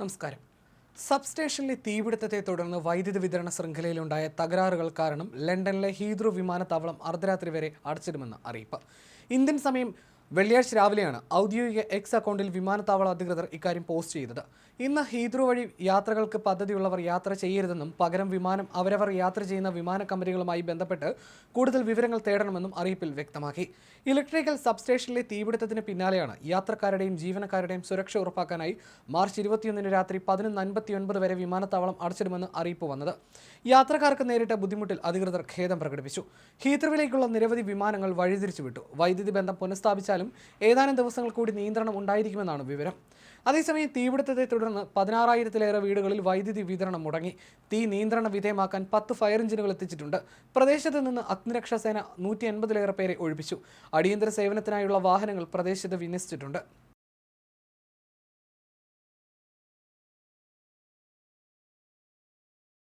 നമസ്കാരം. സബ്സ്റ്റേഷനിലെ തീപിടുത്തത്തെ തുടർന്ന് വൈദ്യുതി വിതരണ ശൃംഖലയിലുണ്ടായ തകരാറുകൾ കാരണം ലണ്ടനിലെ ഹീദ്രു വിമാനത്താവളം അർദ്ധരാത്രി വരെ അടച്ചിടുമെന്ന് അറിയിപ്പ്. ഇന്ത്യൻ സമയം വെള്ളിയാഴ്ച രാവിലെയാണ് ഔദ്യോഗിക എക്സ് അക്കൗണ്ടിൽ വിമാനത്താവള അധികൃതർ ഇക്കാര്യം പോസ്റ്റ് ചെയ്തത്. ഇന്ന് ഹീദ്രു വഴി യാത്രകൾക്ക് പദ്ധതിയുള്ളവർ യാത്ര ചെയ്യരുതെന്നും പകരം വിമാനം അവരവർ യാത്ര ചെയ്യുന്ന വിമാന കമ്പനികളുമായി ബന്ധപ്പെട്ട് കൂടുതൽ വിവരങ്ങൾ തേടണമെന്നും അറിയിപ്പിൽ വ്യക്തമാക്കി. ഇലക്ട്രിക്കൽ സബ്സ്റ്റേഷനിലെ തീപിടുത്തത്തിന് പിന്നാലെയാണ് യാത്രക്കാരുടെയും ജീവനക്കാരുടെയും സുരക്ഷ ഉറപ്പാക്കാനായി മാർച്ച് ഇരുപത്തിയൊന്നിന് രാത്രി പതിനൊന്ന് അൻപത്തിയൊൻപത് വരെ വിമാനത്താവളം അടച്ചിടുമെന്ന് അറിയിപ്പ് വന്നത്. യാത്രക്കാർക്ക് നേരിട്ട ബുദ്ധിമുട്ടിൽ അധികൃതർ ഖേദം പ്രകടിപ്പിച്ചു. ഹീദ്രുവിലേക്കുള്ള നിരവധി വിമാനങ്ങൾ വഴിതിരിച്ചു വിട്ടു വൈദ്യുതി ബന്ധം പുനഃസ്ഥാപിച്ചാലും ഏതാനും ദിവസങ്ങൾ കൂടി നിയന്ത്രണം ഉണ്ടായിരിക്കുമെന്നാണ് വിവരം. അതേസമയം തീപിടുത്തത്തെ തുടർന്ന് പതിനാറായിരത്തിലേറെ വീടുകളിൽ വൈദ്യുതി വിതരണം മുടങ്ങി. തീ നിയന്ത്രണ വിധേയമാക്കാൻ പത്ത് ഫയർ എഞ്ചിനുകൾ എത്തിച്ചിട്ടുണ്ട്. പ്രദേശത്ത് നിന്ന് അഗ്നിരക്ഷാസേന നൂറ്റി എൺപതിലേറെ പേരെ ഒഴിപ്പിച്ചു. അടിയന്തര സേവനത്തിനായുള്ള വാഹനങ്ങൾ പ്രദേശത്ത് വിന്യസിച്ചിട്ടുണ്ട്.